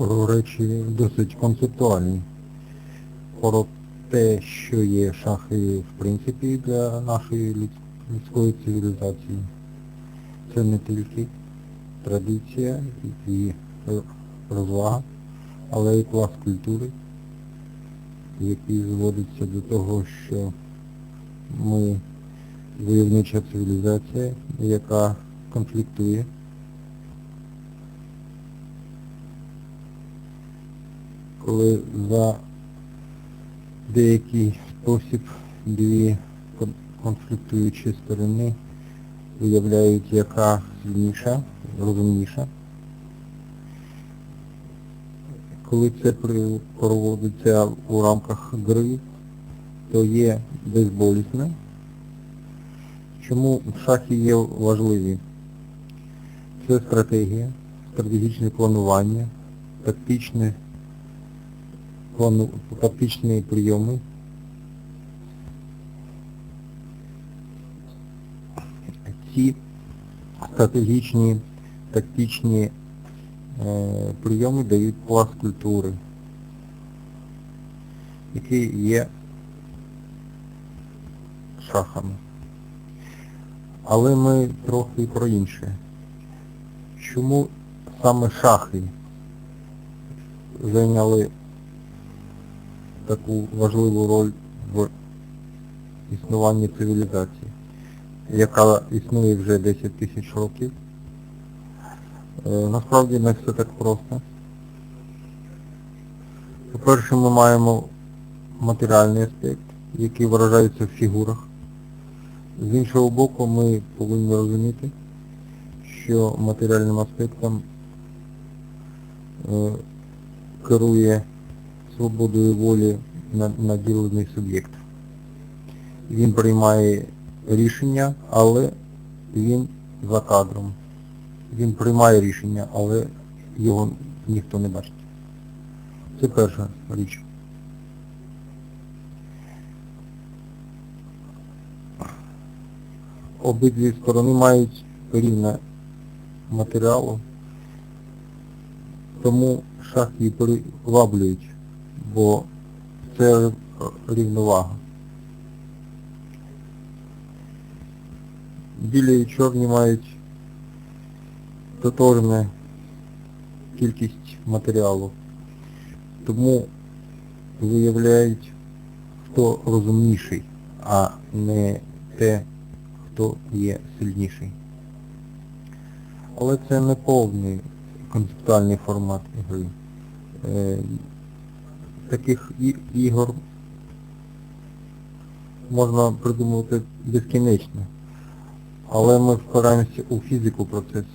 речі досить концептуальні. Про те, що є шахи в принципі для нашої людсь- людської цивілізації. Це не тільки традиція і р- розвага, але і клас культури, який зводиться до того, що ми войовнича цивілізація, яка конфліктує. Коли за деякий спосіб дві конфліктуючі сторони виявляють, яка сильніша, розумніша. Коли це проводиться у рамках гри, то є безболісне. Чому шахи є важливі? Це стратегія, стратегічне планування, тактичне тактичні прийоми. Ці стратегічні, тактичні е, прийоми дають клас культури, який є шахами. Але ми трохи про інше. Чому саме шахи зайняли таку важливу роль в існуванні цивілізації, яка існує вже 10 тисяч років? Е, Насправді не все так просто. По-перше, ми маємо матеріальний аспект, який виражається в фігурах. З іншого боку, ми повинні розуміти, що матеріальним аспектом е, керує свободою волі наділений суб'єкт. Він приймає рішення, але він за кадром. Він приймає рішення, але його ніхто не бачить. Це перша річ. Обидві сторони мають рівне матеріалу, тому шахи приваблюють, бо це рівновага. Білі і чорні мають тотожну кількість матеріалу, тому виявляють, хто розумніший, а не те, хто є сильніший. Але це не повний концептуальний формат гри. Таких ігор можна придумувати безкінечно. Але ми впираємося у фізику процесу.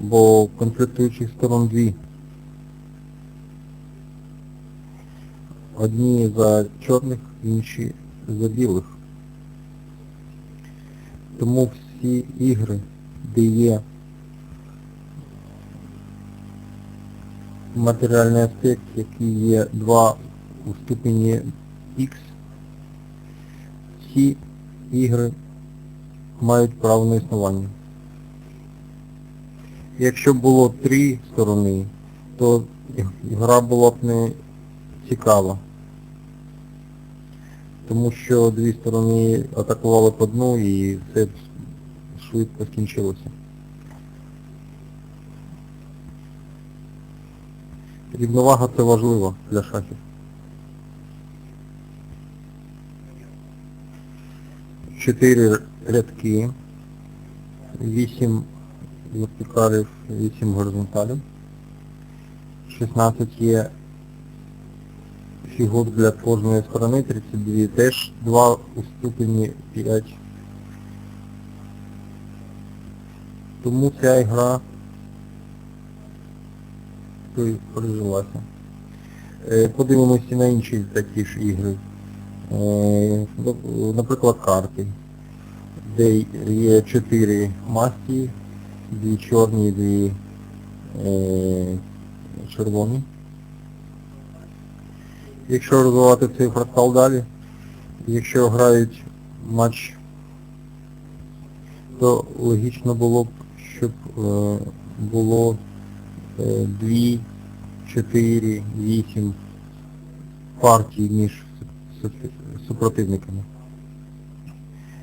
Бо конфліктуючих сторон дві. Одні за чорних, інші за білих. Тому всі ігри, де є матеріальний аспект, який є 2 у ступені X, всі ігри мають право на існування. Якщо було три сторони, то гра була б не цікава. Тому що дві сторони атакували б одну і б швидко скінчилося. Рівновага це важливо для шахів. Чотири рядки, вісім вертикалів, вісім горизонталів. 16 є фігур для кожної сторони, 32 теж 2 у ступені 5. Тому ця гра при- прижилася. Е, Подивимося на інші такі ж ігри. Е, ну, Наприклад, карти, де є 4 масті, дві чорні, дві е, червоні. Якщо розвивати цей фрактал далі, якщо грають матч, то логічно було б, щоб е, було дві 4, 8 партій між супротивниками.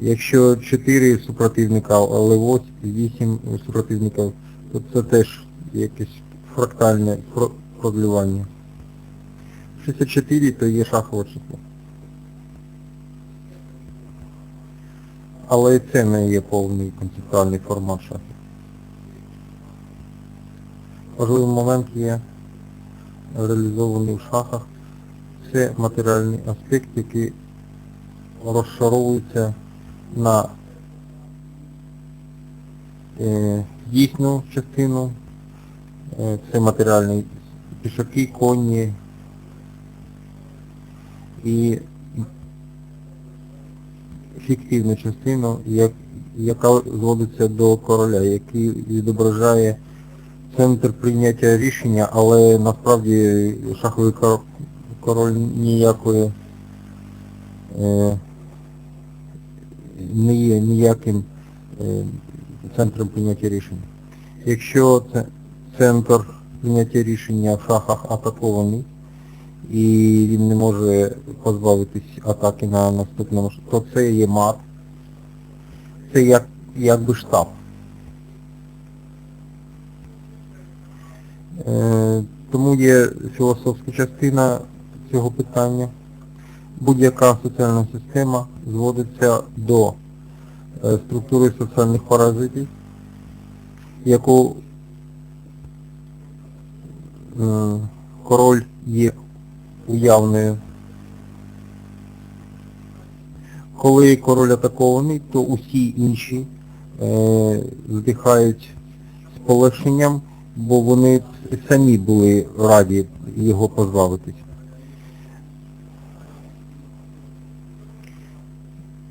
Якщо 4 супротивника, але 8 супротивників, то це теж якесь фрактальне про- продлювання. 64 то є шахове число. Але це не є повний концептуальний формат шахів. Важливий момент є реалізований в шахах. Це матеріальний аспект, який розшаровується на е, дійсну частину, е, це матеріальні пішаки, коні і фіктивну частину, як, яка зводиться до короля, який відображає центр прийняття рішення, але насправді шаховий кор- король ніякої е, не є ніяким е, центром прийняття рішення. Якщо це центр прийняття рішення в шахах атакований, і він не може позбавитись атаки на наступному, то це є мат. Це як, якби штаб. Тому є філософська частина цього питання. Будь-яка соціальна система зводиться до е, структури соціальних паразитів, яку е, король є уявною. Коли король атакований, то усі інші е, здихають з полегшенням, бо вони самі були раді його позбавитись.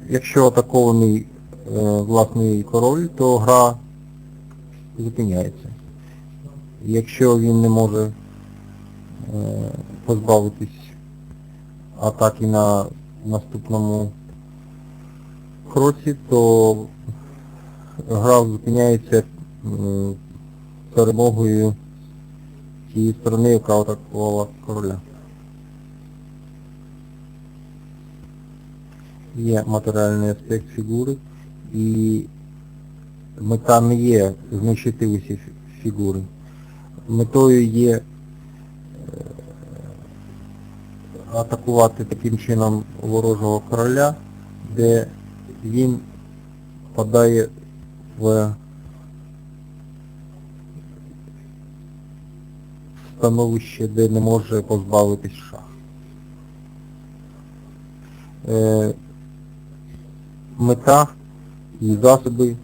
Якщо атакований е, власний король, то гра зупиняється. Якщо він не може е, позбавитись атаки на наступному кроці, то гра зупиняється м, перемогою тієї сторони, яка атакувала короля. Є матеріальний аспект фігури і мета не є знищити усі фігури. Метою є е, атакувати таким чином ворожого короля, де він падає в становище, де не може позбавитись шах. Е, мета і засоби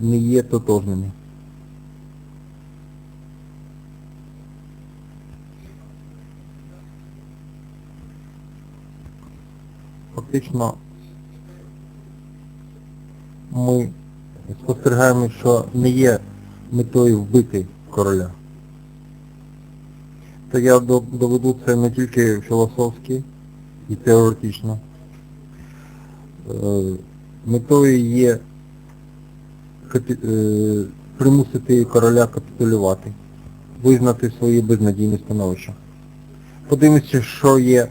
не є тотожними. Фактично ми спостерігаємо, що не є метою вбити короля. То я доведу це не тільки філософськи і теоретично. Е, Метою є е, примусити короля капітулювати, визнати своє безнадійне становище. Подивимося, що є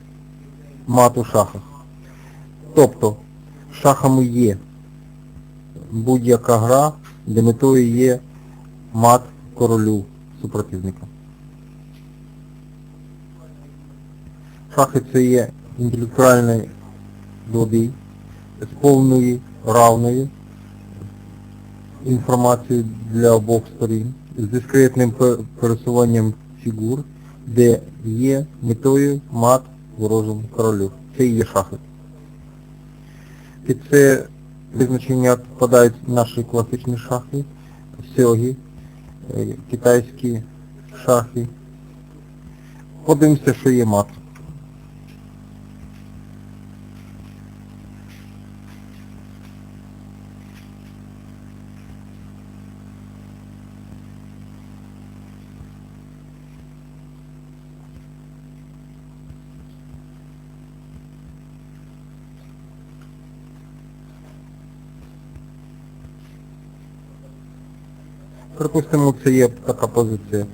мат у шахах. Тобто, шахами є будь-яка гра, де метою є мат королю супротивника. Шахи це є інтелектуальний добій з повною равною інформацією для обох сторін, з дискретним пересуванням фігур, де є метою мат ворожому королю. Це і є шахи. Під це визначення підпадають наші класичні шахи, сьоги, е, китайські шахи. Подивимося, що є мат. Припустимо, це є така позиція.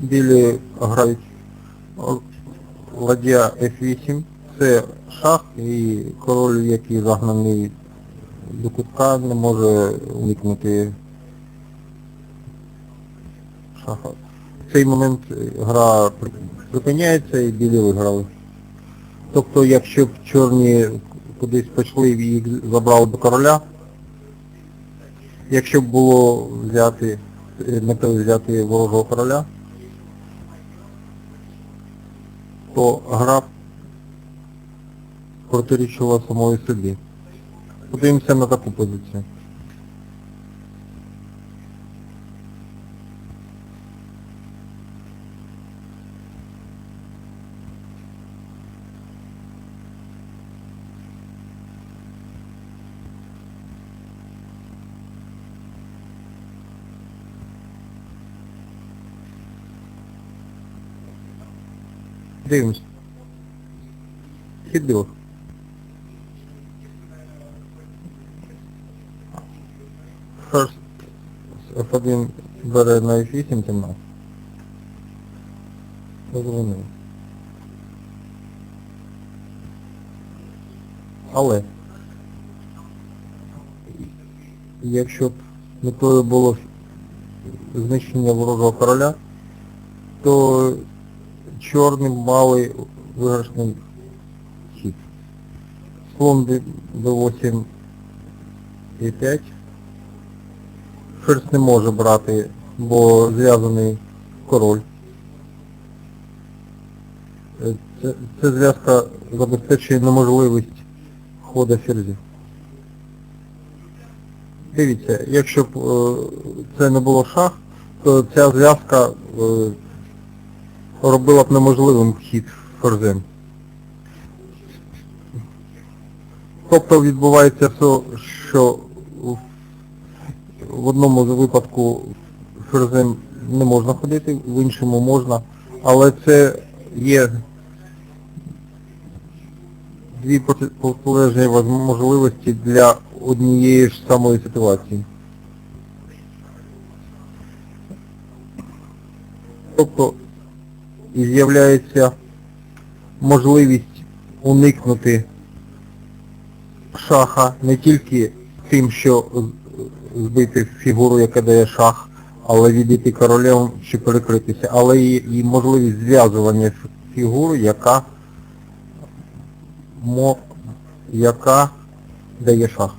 Білі грають Ладья F8 це шах і король, який загнаний до кутка, не може уникнути шаха. В цей момент гра при- припиняється і білі виграли. Тобто, якщо б чорні кудись пішли і їх забрали до короля, якщо б було взяти, метою взяти ворожого короля, то граф протирічував самої собі. Подивимося на таку позицію. Дивимось. Хід білих. First F1 бере на F8 темно. Зрозуміло. Але якщо б метою було знищення ворожого короля, то чорні мали виграшний хід. Слон D- D8 і 5. Ферзь не може брати, бо зв'язаний король. Е, Це, це зв'язка забезпечує неможливість хода ферзів. Дивіться, якщо б е, це не було шах, то ця зв'язка е, робила б неможливим вхід ферзем. Тобто відбувається все, що в- в одному з випадку ферзем не можна ходити, в іншому можна, але це є дві проти- протилежні можливості для однієї ж самої ситуації. Тобто і з'являється можливість уникнути шаха не тільки тим, що збити фігуру, яка дає шах, але відійти королем чи перекритися, але і, і можливість зв'язування фігури, яка мо, яка дає шах.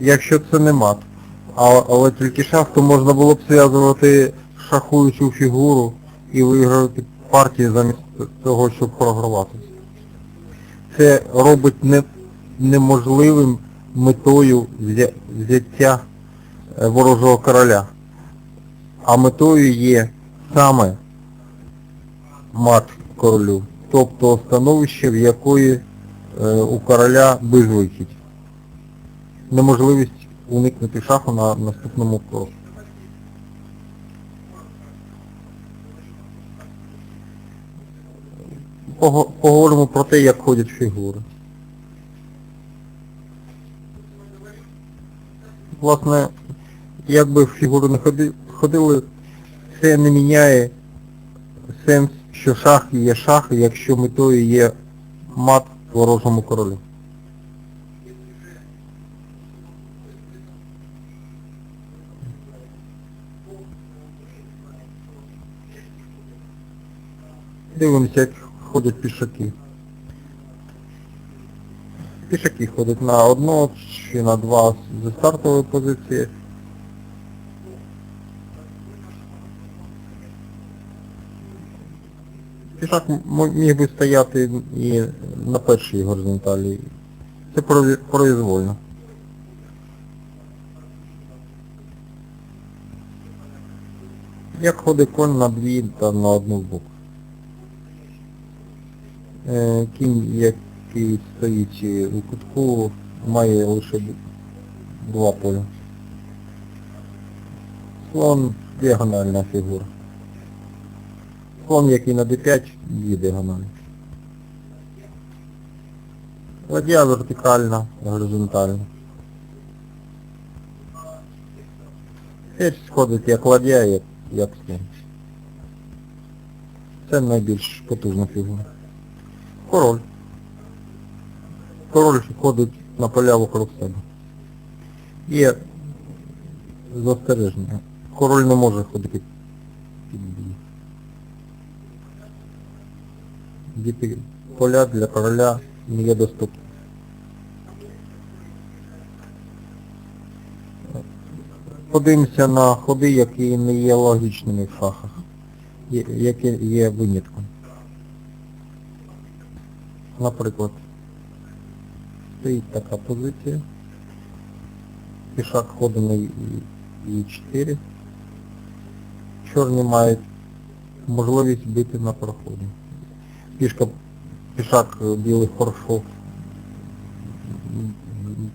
Якщо це не мат, а, але тільки шах, то можна було б зв'язувати шахуючу фігуру і виграти партії замість того, щоб програвати. Це робить не, неможливим метою взя- взяття е, ворожого короля. А метою є саме мат королю, тобто становище, в якої е, у короля безвихідь. Неможливість уникнути шаху на наступному кроку. Пого- Поговоримо про те, як ходять фігури. Власне, як би фігури не ходи- ходили, це не міняє сенс, що шах є шах, якщо метою є мат ворожому королю. Дивимося, як ходять пішаки. Пішаки ходять на одну чи на два зі стартової позиції. Пішак міг би стояти і на першій горизонталі. Це произвольно. Як ходить конь на дві та на одну в бок. Е, Кінь, який стоїть е, у кутку, має лише два поля. Слон діагональна фігура. Слон, який на d5, дві діагоналі. Ладья вертикальна, горизонтальна. Теж сходить як ладья, як, як слон. Це найбільш потужна фігура. Король. Король ходить на поля вокруг себе. Є застереження. Король не може ходити під бій. Поля для короля не є доступні. Подивимося на ходи, які не є логічними в шахах, які є винятком. Наприклад, стоїть така позиція. Пішак ходить на Е4. Чорні мають можливість бити на проході. Пішка, пішак е, білих хорошо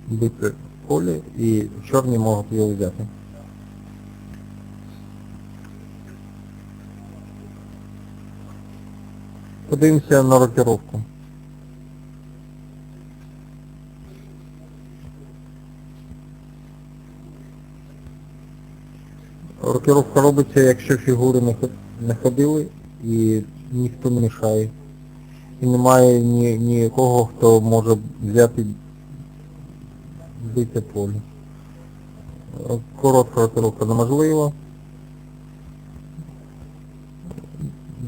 бити в полі і чорні можуть його взяти. Подивимося на рокировку. Рокировка робиться, якщо фігури не ход- не ходили і ніхто не мішає. І немає ні, нікого, хто може взяти бити поле. Е, Коротка рокировка неможлива.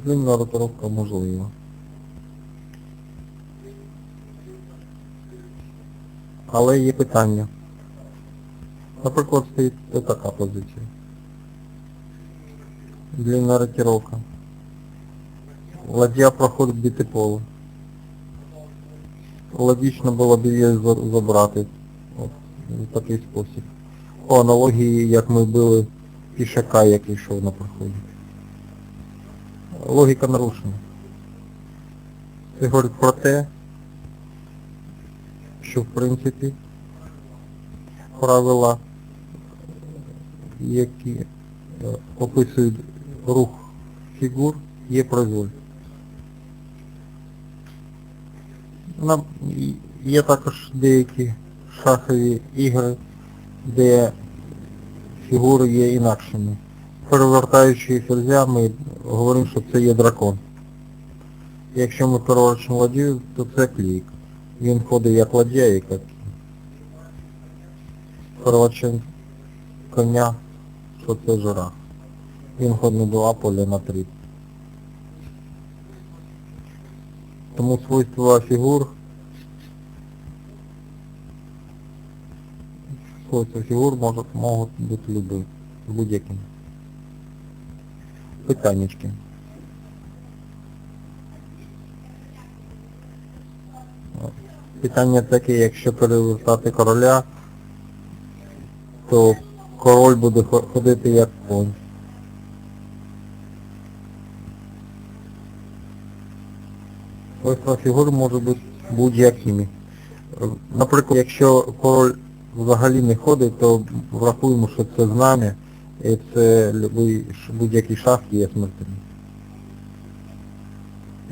Длинна рокировка можлива. Але є питання. Наприклад, стоїть така позиція. Длинна рокировка. Ладья проходить біти поле. Логічно було б її забрати. От, в такий спосіб. По аналогії, як ми били пішака, який йшов на проході. Логіка нарушена. Це говорить про те, що в принципі правила, які е, описують рух фігур, є произволь. Нам є також деякі шахові ігри, де фігури є інакшими. Перевертаючи ферзя, ми говоримо, що це є дракон. Якщо ми переворачуємо ладью, то це клік. Він ходить як ладья і як кінь. Коня, що це жираф. Він ходить на два поля на три. Тому свойства фігур свойства фігур можуть, можуть бути любі, будь-якими. Питаннячки. Питання таке, якщо перевертати короля, то король буде хо- ходити як конь. Свойства фігур можуть бути будь-якими. Наприклад, якщо король взагалі не ходить, то врахуємо, що це знам'я, і це любий будь-який шах є смертельний.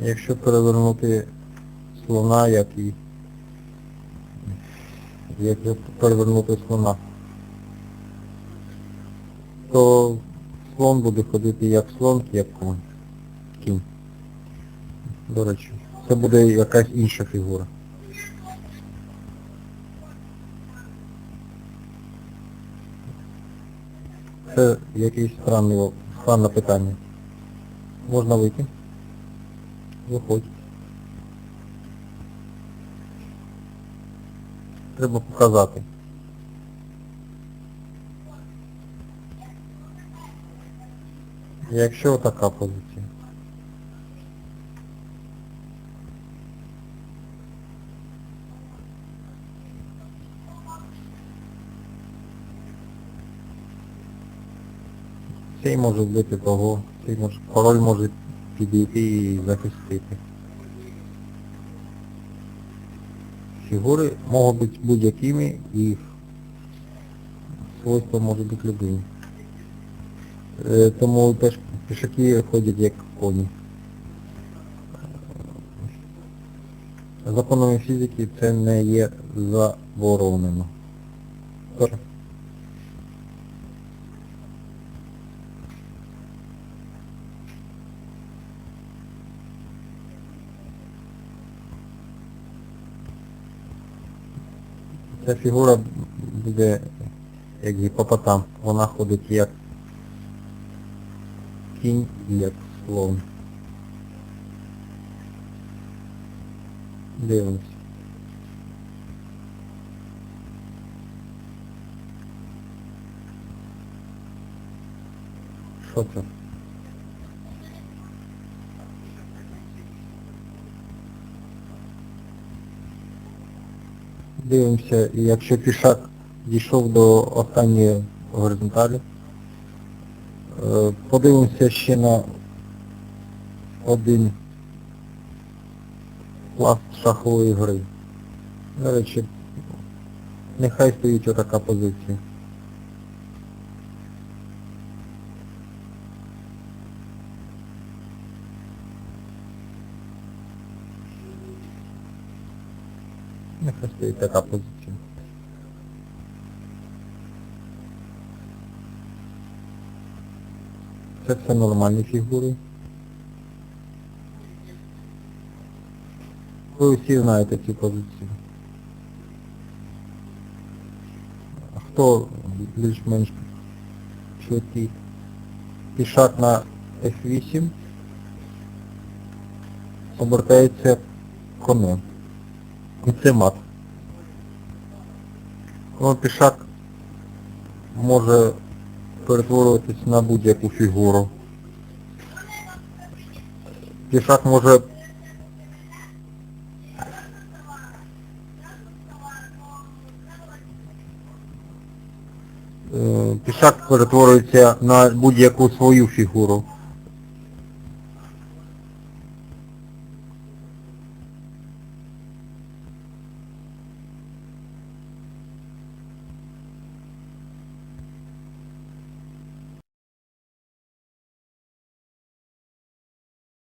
Якщо перевернути слона, як і якщо перевернути слона, то слон буде ходити як слон, як конь. Кінь. До речі, це буде якась інша фігура. Це якесь странне, странне питання. Можна вийти? Виходь. Треба показати. Якщо така позиція. Цей може бути того, цей може, король може підійти і захистити. Фігури можуть бути будь-якими їх свойства можуть бути любими. Е, Тому теж пішаки ходять як коні. Законами фізики це не є заборонено. Ця фігура буде як гіпопотам. Вона ходить як кінь і як слон. Дивимось. Що це? Дивимося, якщо пішак дійшов до останньої горизонталі, е, подивимося ще на один пласт шахової гри. До речі, нехай стоїть отака позиція. Стоїть така позиція. Це все нормальні фігури. Ви всі знаєте ці позиції. Хто більш-менш швидкий? Пішак на F8 обертається конем. І це мат. Коли пішак може перетворюватись на будь-яку фігуру. Пішак може Е, Пішак перетворюється на будь-яку свою фігуру.